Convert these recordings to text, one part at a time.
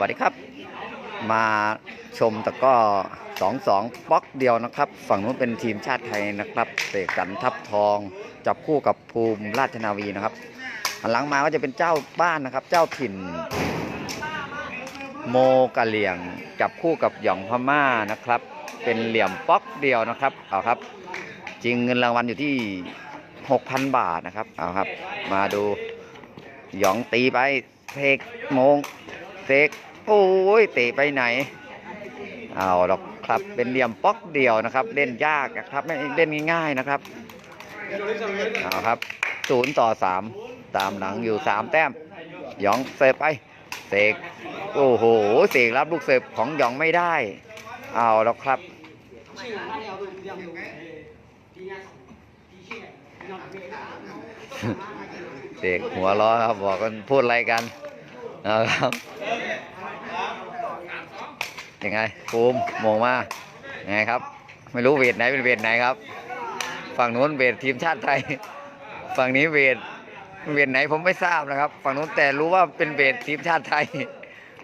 วัสดีครับ มาชมตะก้อสองสองบล็อกเดียวนะครับ ฝั่งนู้นเป็นทีมชาติไทยนะครับเสกสรรทับทอง จับคู่กับภูมิราชนาวีนะครับหันหลังมาก็จะเป็นเจ้าบ้านนะครับ เจ้าถิ่น โมกะเหลี่ยง จับคู่กับหยองพม่านะครับ เป็นเหลี่ยมบล็อกเดียวนะครับเอาครับ จริงเงินรางวัลอยู่ที่6,000 บาทนะครับเอาครับ มาดูหยองตีไปเทกโมงเทก โอ้ยเตะไปไหน เอาหรอกครับเป็นเหลี่ยมป๊อกเดียวนะครับ เล่นยากนะครับไม่เล่นง่าย ๆนะครับเอาครับศูนย์ต่อสามตามหลังอยู่สามแต้มหยองเสิร์ฟไปเสกโอ้โหเสกรับลูกเสิร์ฟของหยองไม่ได้ เอาแล้วครับเสกหัวล้อครับบอกกันพูดอะไรกันเอาครับ ยังไงภูมิมองมายังไงครับ ไม่รู้เวทไหนเป็นเวทไหนครับ ฝั่งนู้นเวททีมชาติไทย ฝั่งนี้เวทเวทไหนผมไม่ทราบนะครับ ฝั่งนู้นแต่รู้ว่าเป็นเวททีมชาติไทย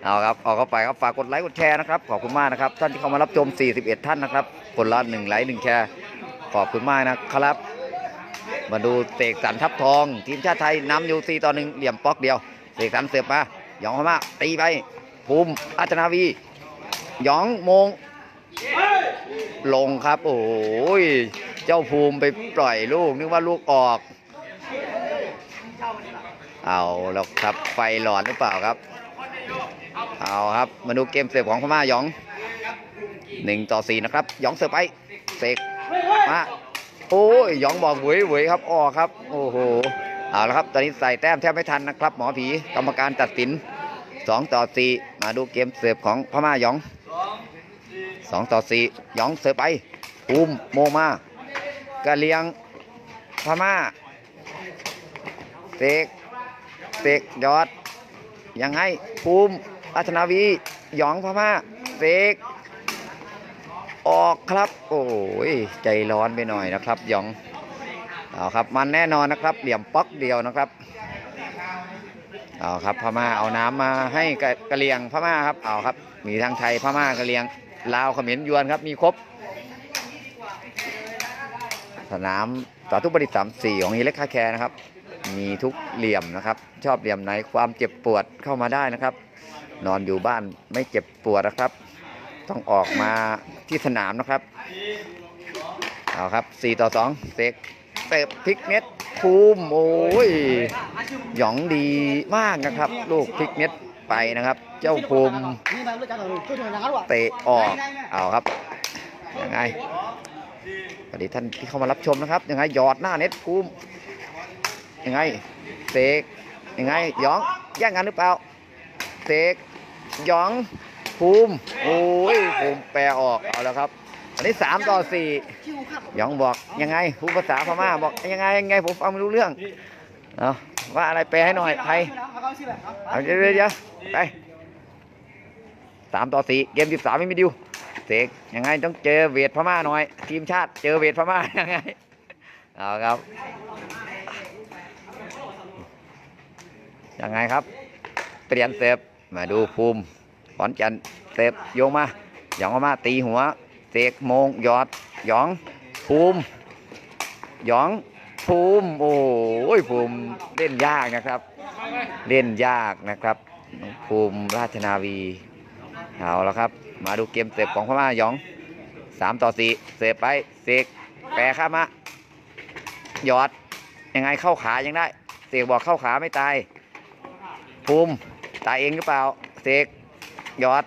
เอาครับออกเข้าไปครับฝากกดไลค์กดแชร์นะครับขอบคุณมากนะครับท่านที่เข้ามารับชม 41 ท่านนะครับคนละหนึ่งไลค์หนึ่งแชร์ขอบคุณมากนะครับ มาดูเสกสรรทับทอง ทีมชาติไทยนำอยู่สี่ต่อหนึ่งเหลี่ยมป๊อกเดียวเสกสรรเสิร์ฟมาหยองเข้ามาตีไปภูมิอาชนาวี ยองโมง ลงครับ โอ้ย เจ้าภูมิไปปล่อยลูก นึกว่าลูกออก เอาแล้วครับไฟหลอนหรือเปล่าครับ เอาครับ มาดูเกมเสิร์ฟของพม่าหยองหนึ่งต่อสี่นะครับหยองเสิร์ฟไปเสกมาโอ้ยหยองบอกเหวยเหวยครับออกครับ โอ้โหเอาละครับ ตอนนี้ใส่แต้มแทบไม่ทันนะครับ หมอผีกรรมการตัดสินสองต่อสี่มาดูเกมเสิร์ฟของพม่าหยอง สองต่อสี่ยองเสิร์ฟไปภูมิโมมากะเลียงพม่าเสกเสกยอด ยังไงภูมิราชนาวีหยองพม่าเสกออกครับ โอ้ยใจร้อนไปหน่อยนะครับหยองเอาครับมันแน่นอนนะครับ เหลี่ยมป๊อกเดียวนะครับเอาครับพม่าเอาน้ำมาให้กะกะเหรียงพม่าครับเอาครับ มีทั้งไทยพม่ากะเหรียง ลาวเขมรยวนครับมีครบ สนามสาธุประดิษสามสี่ของฮีเล็กคาแคร์นะครับ มีทุกเหลี่ยมนะครับ ชอบเหลี่ยมไหนความเจ็บปวดเข้ามาได้นะครับ นอนอยู่บ้านไม่เจ็บปวดนะครับ ต้องออกมาที่สนามนะครับเอาครับ4ต่อ2เซกเตะพลิกเน็ตภูมิโอ้ยหยองดีมากนะครับ ลูกพลิกเน็ต ไปนะครับ เจ้าภูมิเตะออกเอาครับยังไงสวัสดีท่านที่เข้ามารับชมนะครับยังไงหยอดหน้าเน็ตภูมิยังไงเสกยังไงหยองแย่งกันหรือเปล่าเสกหยองภูมิโอ้ยภูมิแปลออกเอาแล้วครับอันนี้สามต่อสี่หยองบอกยังไงภูมิภาษาพม่าบอกยังไงยังไงผมฟังไม่รู้เรื่อง เอาว่าอะไรแปลให้หน่อยไทยเอาเดี๋ยวเดี๋ยวเดี๋ยวไปสามต่อสี่เกมสิบสามไม่มีดิวเสกยังไงต้องเจอเวทพม่าหน่อย ทีมชาติเจอเวทพม่ายังไงเอาครับยังไงครับ เปลี่ยนเซฟมาดูภูมิขอนจันทร์เซฟโยงมาหยองออกมาตีหัวเสกโมงหยอดหยองภูมิหยอง ภูมิโอ้ยภูมิเล่นยากนะครับ เล่นยากนะครับ ภูมิราชนาวีเอาแล้วครับ มาดูเกมเสฟของพม่าหยองสามต่อสี่เสฟไปเสกแปรข้ามมาหยอดยังไงเข้าขายังได้ เสกบอกเข้าขาไม่ตาย ภูมิตายเองหรือเปล่า เสกหยอด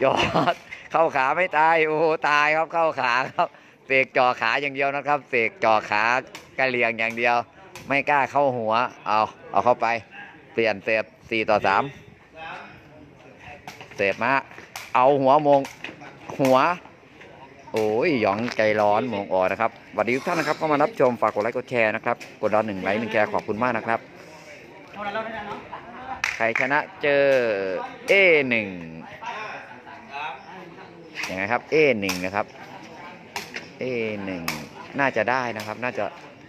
หยอด เข้าขาไม่ตายโอ้ตายครับเข้าขาครับ สกจ่อขาอย่างเดียวนะครับเสกจ่อขากระเลียงอย่างเดียว ไม่กล้าเข้าหัว เอาเอาเข้าไป เปลี่ยนเสพสี่ต่อสามเสพมาเอาหัวมงหัว โอ้ยหยองใจร้อนมงออกนะครับสวัสดีทุกท่านนะครับก็มารับชมฝากกดไลค์กดแชร์นะครับกดดาวหนึ่งไลค์หนึ่งแชร์ขอบคุณมากนะครับใครชนะเจอ A หนึ่งยังไงครับ A หนึ่งนะครับ A หนึ่งน่าจะได้นะครับ น่าจะ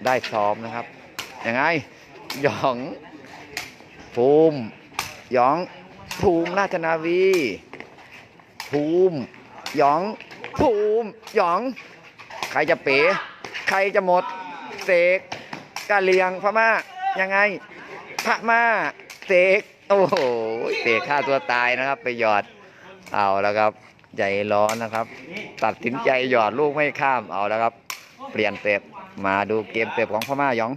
ได้ซ้อมนะครับ ยังไงหยองภูมิหยองภูมิราชนาวีภูมิหยองภูมิหยอง ใครจะเป๋ ใครจะหมด เสกกะเลียงพม่ายังไงพม่าเสกโอ้โหเสกฆ่าตัวตายนะครับ ไปหยอดเอาแล้วครับ ใจร้อนนะครับ ตัดสินใจหยอดลูกไม่ข้ามเอาแล้วครับ เปลี่ยนเสพมาดูเกมเสพของพม่ายอง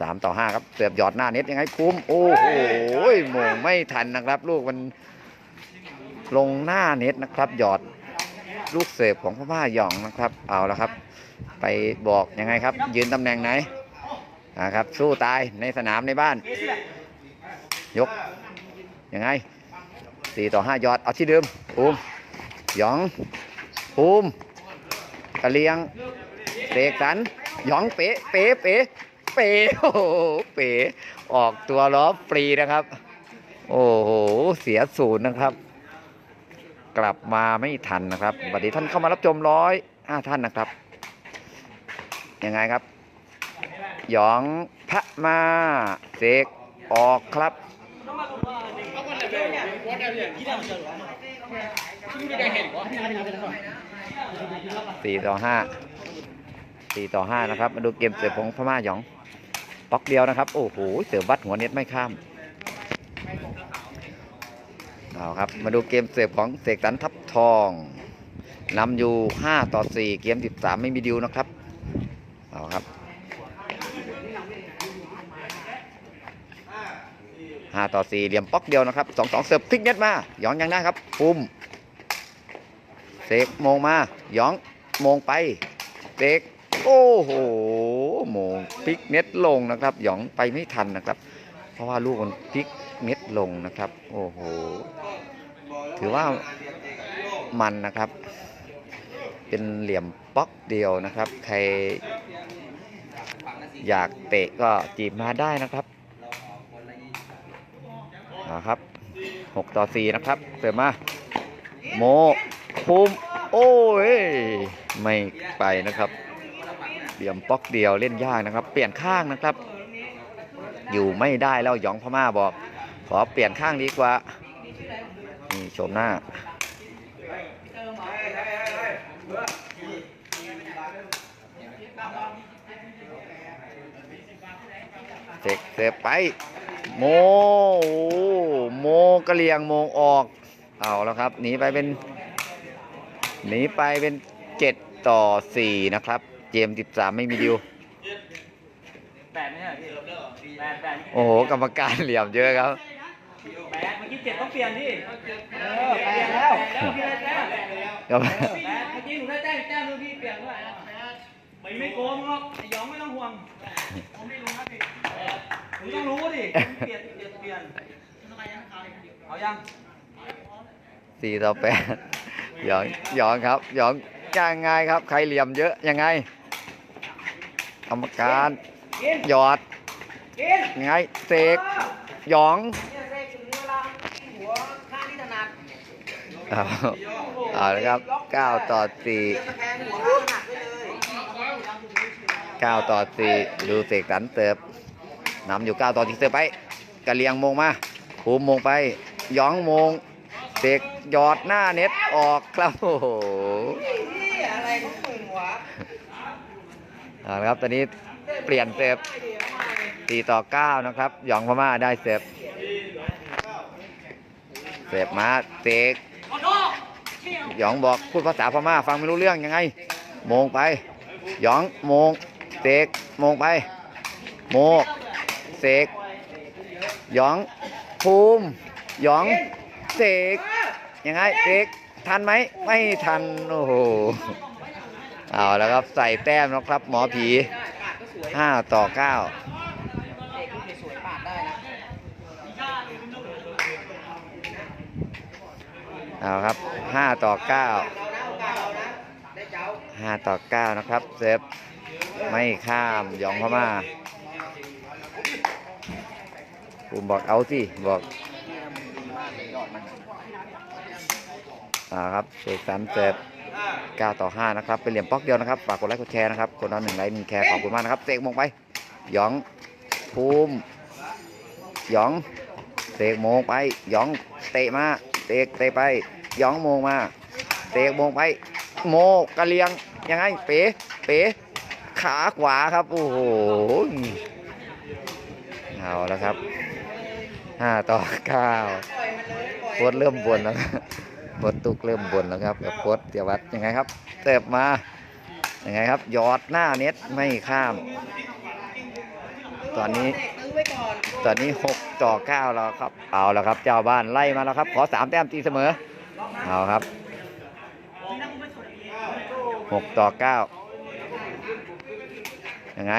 สามต่อห้าครับเสพหยอดหน้าเน็ตยังไงคุ้มโอ้โหโมงไม่ทันนะครับ ลูกมันลงหน้าเน็ตนะครับ หยอดลูกเสพของพม่ายองนะครับ เอาแล้วครับ ไปบอกยังไงครับ ยืนตำแหน่งไหนนะครับสู้ตายในสนามในบ้าน ยกยังไง สี่ต่อห้ายอด เอาที่เดิมภูมิหยองภูมิกะเลียงเสกสรรหยองเป๋เป๋เป๋เป๋โอ้โหเป๋ออกตัวล้อฟรีนะครับ โอ้โห เสียศูนย์นะครับ กลับมาไม่ทันนะครับบัดนี้ท่านเข้ามารับชมร้อยห้าท่านนะครับ ยังไงครับ หยองพระมาเสกออกครับ สี่ต่อห้าสี่ต่อห้านะครับ มาดูเกมเสือของพม่าหยองป๊อกเดียวนะครับ โอ้โห เสือวัดหัวเน็ตไม่ข้ามเอาครับ มาดูเกมเสิร์ฟของเสกสรรทับทองนำอยู่ 5 ต่อ 4 เกม 13 ไม่มีดิวนะครับ เอาครับ 5 ต่อ 4 เหลี่ยมป๊อกเดียวนะครับ 2 2 เสิร์ฟพลิกเน็ตมาหยองยังได้ครับปุ่มเสกโมงมาหยองโมงไปเสกโอ้โหโมงพลิกเน็ตลงนะครับ หยองไปไม่ทันนะครับ เพราะว่าลูกมันพลิกเน็ตลงนะครับ โอ้โห ถือว่ามันนะครับ เป็นเหลี่ยมป๊อกเดียวนะครับ ใครอยากเตะก็จีบมาได้นะครับ ครับ6ต่อ4นะครับเสิร์ฟมาโมภูมิโอ้ยไม่ไปนะครับเหลี่ยมป๊อกเดียวเล่นยากนะครับ เปลี่ยนข้างนะครับ อยู่ไม่ได้แล้วหยองพม่าบอก ขอเปลี่ยนข้างดีกว่านี่ชมหน้าเสกเสกไป โมโอ้โมกระเลียงโมงออก เอาแล้วครับหนีไปเป็นหนีไปเป็นเจ็ดต่อสี่นะครับ เจมสิบสามไม่มีดิวแปดไม่ใช่เหรอพี่แปดแปดโอ้โหกรรมการเหลี่ยมเยอะครับแปดเมื่อกี้เจ็ดต้องเปลี่ยนดิเออเปลี่แล้วแล้วพี่ได้แต้มครับแปดเมื่อกี้หนูได้แต้มแต้มนึงพี่เปลี่ยนด้วย ไม่โกงหรอกไอ้ยองไม่ต้องห่วงผมไม่รู้นะพี่มต้องรู้ดิเปลี่ยนเปลี่ยนเปลี่ยนเอายังสี่ต่อแปดหยองหยองครับหยองยังไงครับ ใครเหลี่ยมเยอะยังไงกรรมการหยอดยังไงเสกหยองเอาเอาละครับเก้าต่อสี่ เก้าต่อสี่ดูเสกสัรเติร์ฟนำอยู่เก้าต่อ 4 เสิร์ฟไปกะเลียงมงมาภูมิมงไปย้องมงเสกหยอดหน้าเน็ตออกครับโอ้โหอะไรของมึงวะเอาะครับตอนนี้เปลี่ยนเสิร์ฟต่อ 9 นะครับหยองพม่าได้เสิฟเสิฟมาเสกหยองบอกพูดภาษาพม่าฟังไม่รู้เรื่องยังไงมงไป หยองมง เสกโมงไป โมเสกหยอง ภูมิหยอง เสกยังไงเสกทันไหม ไม่ทัน โอ้โห เอาแล้วครับใส่แต้มนะครับ หมอผีห้าต่อเก้าเอาครับห้าต่อเก้าห้าต่อเก้านะครับ เซฟ ไม่ข้ามยองพม่าผมบอกเอาสิบอกอ่าครับเสกสรรเซฟ9ต่อ 5 นะครับ เป็นเหลี่ยมป๊อกเดียวนะครับ ฝากกดไลค์กดแชร์นะครับคนละหนึ่งไลค์หนึ่งแชร์ขอบคุณมากนะครับเสกมงไปหยองภูมิหยองเสกมงไปหยองเตะมาเสกเตะไปหยองมงมาเสกมงไป โมกระเลียงยังไงเป๋เป๋ ขาขวาครับ โอ้โหเอาแล้วครับห้าต่อเก้าโคตรเริ่มบนแล้วครับโคตรตุกเริ่มบนแล้วครับกับโคตรเตียวัดยังไงครับเติบมายังไงครับยอดหน้าเน็ตไม่ข้าม ตอนนี้ตอนนี้หกต่อเก้าแล้วครับ เอาแล้วครับ เจ้าบ้านไล่มาแล้วครับ ขอสามแต้มตีเสมอ เอาครับหกต่อเก้า ยังไง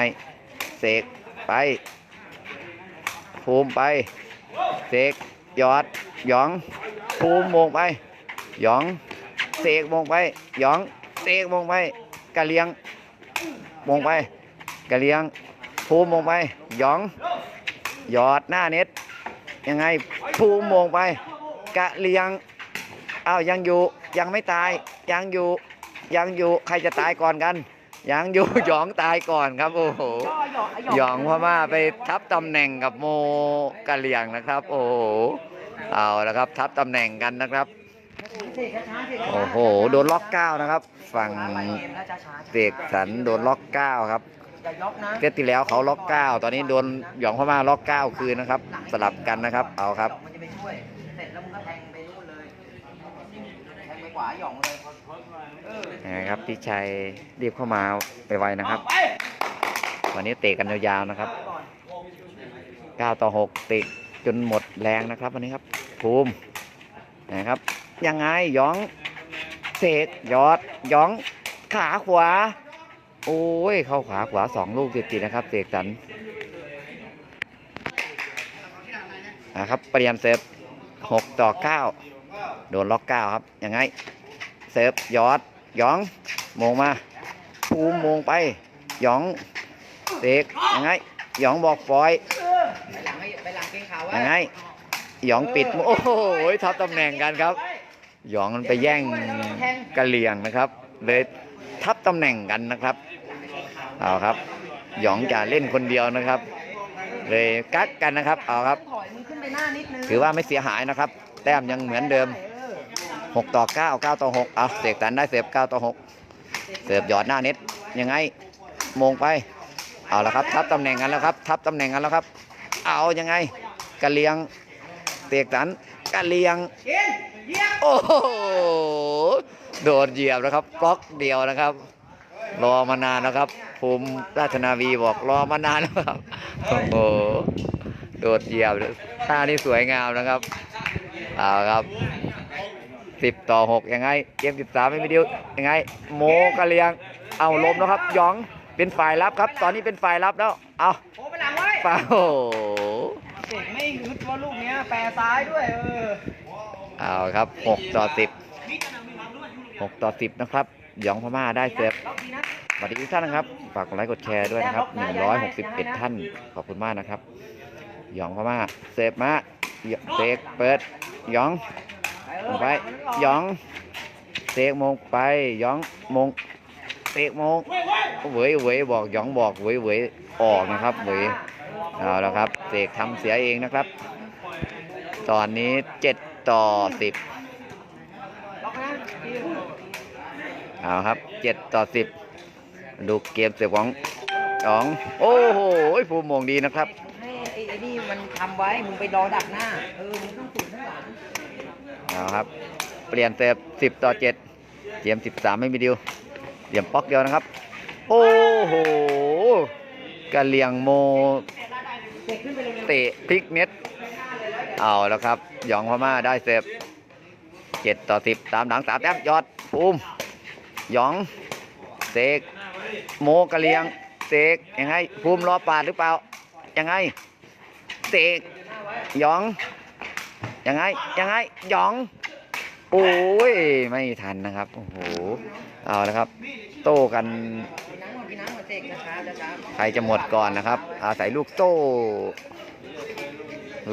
เสก ไป ภูมิไป เสก ยอด หยอง ภูมิมงไป หยอง เสกมงไป หยอง เสกมงไป กะเลียง มงไป กะเลียง ภูมิมงไป หยอง หยอดหน้าเน็ต ยังไง ภูมิมงไป กะเลียงอ้าวยังอยู่ ยังไม่ตาย ยังอยู่ ยังอยู่ ใครจะตายก่อนกัน ยังอยู่หยองตายก่อนครับ โอ้โหหยองพม่าไปทับตำแหน่งกับโมกะเลียงนะครับ โอ้โหเอาแล้วครับ ทับตำแหน่งกันนะครับโอ้โหโดนล็อกเก้านะครับ ฝั่งเสกสรรโดนล็อกเก้าครับอย่าล็อกนะเซตที่แล้วเขาล็อกเก้าตอนนี้โดนหยองพม่าล็อกเก้าคืนนะครับ สลับกันนะครับ เอาครับมันจะไปช่วยเสร็จแล้วมึงก็แทงไปนู่นเลยแทงไปขวาหย่องเลย เออยังไงครับพี่ชัยรีบเข้ามาไวๆนะครับ วันนี้เตะกันยาวๆนะครับ 9 ต่อ6เตะจนหมดแรงนะครับ วันนี้ครับภูมินะครับยังไงหยองเสกยอดหยองขาขวา โอ้ย เข้าขวาขวาสองลูกติดๆนะครับเสกสรรนะครับเปลี่ยนเซิร์ฟ6ต่อ9โดนล็อก9ครับยังไงเซิร์ฟยอด หยองโมงมาภูมิโมงไปหยองเสกยังไงหยองบอกฟอยไปหลังให้ไปหลังเกงขาวไว้ยังไงหยองปิดโอ้โหทับตำแหน่งกันครับ หยองมันไปแย่งกะเหลี่ยงนะครับ เลยทับตำแหน่งกันนะครับเอาครับ หยองจะเล่นคนเดียวนะครับ เลยกักกันนะครับเอาครับถอยมึงขึ้นไปหน้านิดนึงถือว่าไม่เสียหายนะครับ แต้มยังเหมือนเดิม 6ต่อ9 9ต่อ6เอาเสกสรรได้เสิร์ฟ9ต่อ6เสิร์ฟหยอดหน้าเน็ตยังไงมงไปเอาละครับทับตำแหน่งกันแล้วครับทับตำแหน่งกันแล้วครับ เอายังไงกะเลียงเสกสรรกะเลียงโอ้โหโดดเหยียบนะครับบล็อกเดียวนะครับ รอมานานนะครับภูมิราชนาวีบอกรอมานานแล้วครับโอ้โหโดดเหยียบท่านี้สวยงามนะครับเอาครับ สิบต่อหกยังไงเกมสิบสามไม่มีดิวยังไง โมกะเลียง เอาล้มแล้วครับหยองเป็นฝ่ายรับครับ ตอนนี้เป็นฝ่ายรับแล้ว เอาโอ้ไปหลังไว้เปล่าโอ้โหเด็กไม่ฮึดว่าลูกเนี้ยแปรซ้ายด้วย เออ เอาครับหกต่อสิบหกต่อสิบนะครับหยองพม่าได้เสิร์ฟล็อกดีนะสวัสดีทุกท่านนะครับ ฝากกดไลค์กดแชร์ด้วยนะครับ161ท่าน ขอบคุณมากนะครับหยองพม่าเสิร์ฟมาหยเสกเปิดหยอง ไปเอลองไปหยองเสกโมงไปหยองโมงเสกโมงเหวยเหวยบอกหยองบอกเหวยเหวยออกนะครับเหวยเอาแล้วครับเสกทำเสียเองนะครับ ตอนนี้7ต่อ10ล็อกนะดีเอาครับ7ต่อ10ดูเกมเสียบของหยองโอ้โหภูมิโมงดีนะครับให้ไอ้ไอ้นี่มันทำไว้ มึงไปรอดักหน้า เออ มึงต้องสูนข้างหลัง เอาครับ เปลี่ยนเสิร์ฟสิบต่อเจ็ดเกมสิบสามไม่มีดิวเหลี่ยมป๊อกเดียวนะครับ โอ้โหกะเหลี่ยงโมเตะพลิกเน็ตเอาแล้วครับ หยองพม่าได้เสิร์ฟเจ็ดต่อสิบตามหลังสามแต้มยอดภูมิหยองเสกโมกะเลียงเสกยังไงภูมิรอปาดหรือเปล่ายังไงเสกหยอง ยังไง ยังไงหยอง โอ้ย ไม่ทันนะครับ โอ้โห เอาล้วครับ โต้กัน ใครจะหมดก่อนนะครับ อาศัยลูกโต้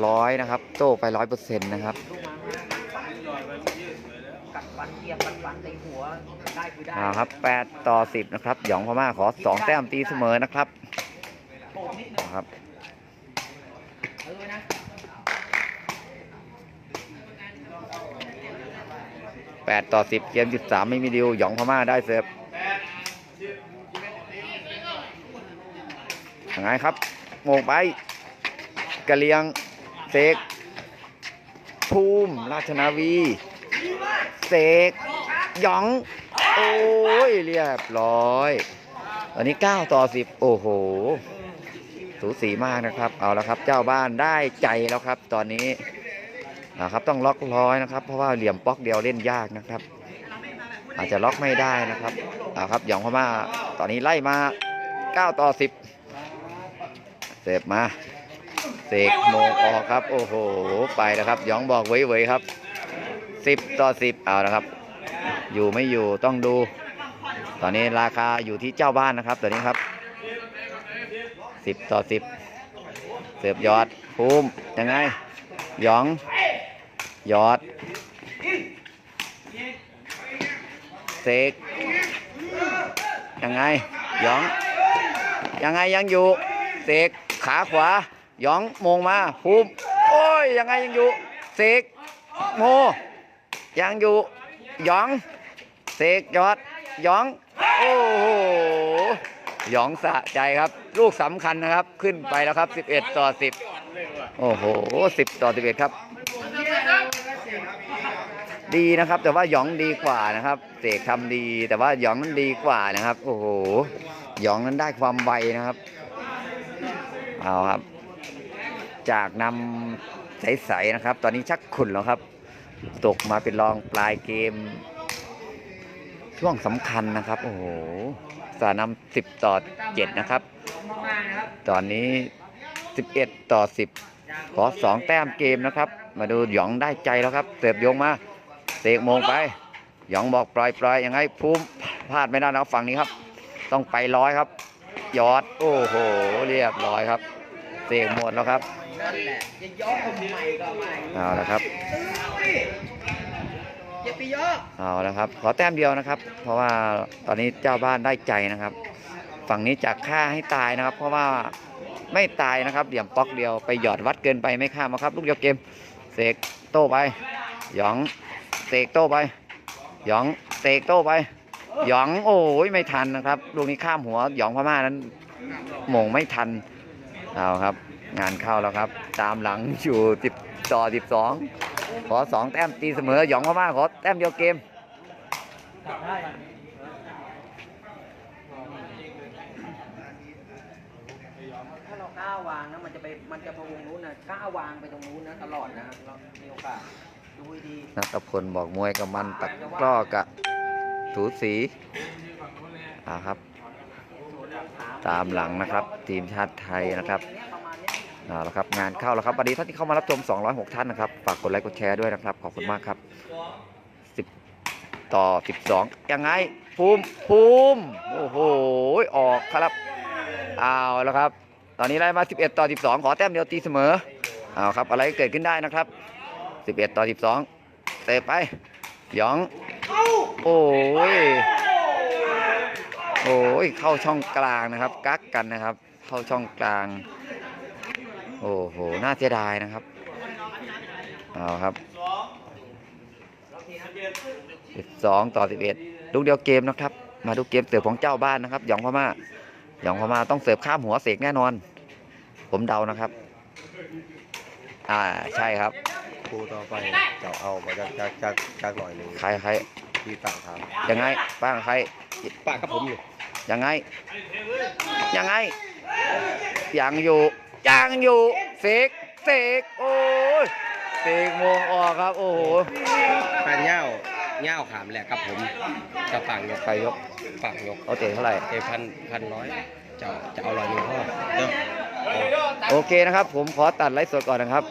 ร้อยนะครับ โต้ไปร้อยเปอร์เซ็นต์นะครับเอาครับแปดต่อสิบนะครับ หยองพม่าขอสองแต้มตีเสมอนะครับเอาครับ เออนะ 8 ต่อ 10 เกม 13 ไม่มีดิว หยองพม่าได้เสิร์ฟยังไงครับโมงไปกะเลียงเสกภูมิราชนาวี เสกหยอง โอ้ย เรียบร้อยตอนนี้ 9 ต่อ 10 โอ้โห สูสีมากนะครับ เอาละครับ เจ้าบ้านได้ใจแล้วครับ ตอนนี้ นะครับต้องล็อกร้อยนะครับ เพราะว่าเหลี่ยมป๊อกเดียวเล่นยากนะครับ อาจจะล็อกไม่ได้นะครับเอาครับหยองพม่าตอนนี้ไล่มา 9 ต่อ 10 เสพมาเสกโมงออกครับ โอ้โห ไปแล้วครับหยองบอกไว้ๆครับ 10 ต่อ 10 เอาละครับ อยู่ไม่อยู่ต้องดู ตอนนี้ราคาอยู่ที่เจ้าบ้านนะครับตอนนี้ครับ 10 ต่อ 10 เสิร์ฟยอดภูมิยังไงหยอง ยอดเสกยังไงยอง ยังไงยังอยู่เสกขาขวายองมงมาภูมิโอ้ย ยังไงยังอยู่เสกโม ยังอยู่ยองเสกยอดยอง โอ้โหหยองสะใจครับ ลูกสำคัญนะครับ ขึ้นไปแล้วครับ 11 ต่อ 10 โอ้โห 10 ต่อ 11 ครับ ดีนะครับ แต่ว่าหยองดีกว่านะครับเสกทำดี แต่ว่าหยองนั้นดีกว่านะครับ โอ้โหหยองนั้นได้ความไวนะครับเอาครับ จากนำใสๆนะครับ ตอนนี้ชักขุนแล้วครับ ตกมาเป็นรองปลายเกม ช่วงสำคัญนะครับ โอ้โหสานำสิบต่อเจ็ดนะครับ ตอนนี้11ต่อ10ขอ2แต้มเกมนะครับ มาดูหยองได้ใจแล้วครับ เสิร์ฟโยงมา เสกโมงไปหยองบอกปล่อยปล่อยยังไงภูมิพลาดไม่ได้แล้วฝั่งนี้ครับ ต้องไปร้อยครับยอดโอ้โหเรียบร้อยครับเสกหมดแล้วครับนั่นแหละจะย้อนทำไมก็ไม่เอาละครับอย่าไปย้อเอาละครับขอแต้มเดียวนะครับ เพราะว่าตอนนี้เจ้าบ้านได้ใจนะครับ ฝั่งนี้จากฆ่าให้ตายนะครับ เพราะว่าไม่ตายนะครับเหลี่ยมป๊อกเดียวไปหยอดวัดเกินไปไม่ข้ามนะครับ ลูกเดียวเกมเสกโต้ไปหยอง เสกโต้ไป หยองเสกโต้ไป หยองโอ้ยไม่ทันนะครับลูกนี้ข้ามหัวหยองพม่านั้นหม่งไม่ทันเอาครับ งานเข้าแล้วครับ ตามหลังอยู่10ต่อ12ขอสองแต้มตีเสมอหยองพม่าขอแต้มเดียวเกมถ้าเราก้าววางนะมันจะไปมันจะพะวงนู้นนะก้าววางไปตรงนู้นนะตลอดนะเรามีโอกาสดูให้ดี นัตพลบอกมวยกับมันตักกล้อกะถูสีอ่าครับ ตามหลังนะครับ ทีมชาติไทยนะครับเอาละครับงานเข้าแล้วครับวันนี้ท่านที่เข้ามารับชม 206 ท่านนะครับ ฝากกดไลค์กดแชร์ด้วยนะครับ ขอบคุณมากครับ 10 ต่อ 12 ยังไง ภูมิภูมิโอ้โห ออกครับเอาแล้วครับ ตอนนี้ไล่มา 11 ต่อ 12 ขอแต้มเดียวตีเสมอเอาครับ อะไรเกิดขึ้นได้นะครับ 11ต่อ12เตะไปหยอง โอ้ยโอ้ยเข้าช่องกลางนะครับ กักกันนะครับ เข้าช่องกลาง โอ้โหน่าเสียดายนะครับเอาครับ12ต่อ11ลูกเดียวเกมนะครับ มาดูเกมเสิร์ฟของเจ้าบ้านนะครับหยองพม่าหยองพม่าต้องเสิร์ฟข้ามหัวเสกแน่นอน ผมเดานะครับ อ่าใช่ครับ คู่ต่อไปจะเอามาจากจากจากจากหน่อยหนึ่งใครใครที่ต่างทางยังไงป้างใครป้ากับผมอยู่ยังไง ยังไง ยังอยู่ ยังอยู่เสกเสกโอ้ยเสกโมงออกครับ โอ้โหแฟนเง่าเง่าขามแหละกับผมจะฝั่งยกใครยกฝั่งยกเขาเตะเท่าไหร่เอพันพันร้อยจะจะเอาลอยหนึ่งพ่อเด้อโอเคนะครับ ผมขอตัดไลฟ์สดก่อนนะครับ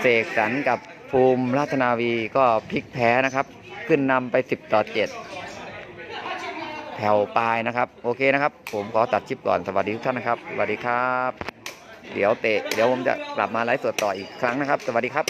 เสกสรรกับภูมิราชนาวีก็พลิกแพ้นะครับ ขึ้นนำไป 10 ต่อ 7 แผ่วปลายนะครับ โอเคนะครับ ผมขอตัดชิปก่อน สวัสดีทุกท่านนะครับ สวัสดีครับ เดี๋ยวเตะ เดี๋ยวผมจะกลับมาไลฟ์สดต่ออีกครั้งนะครับ สวัสดีครับ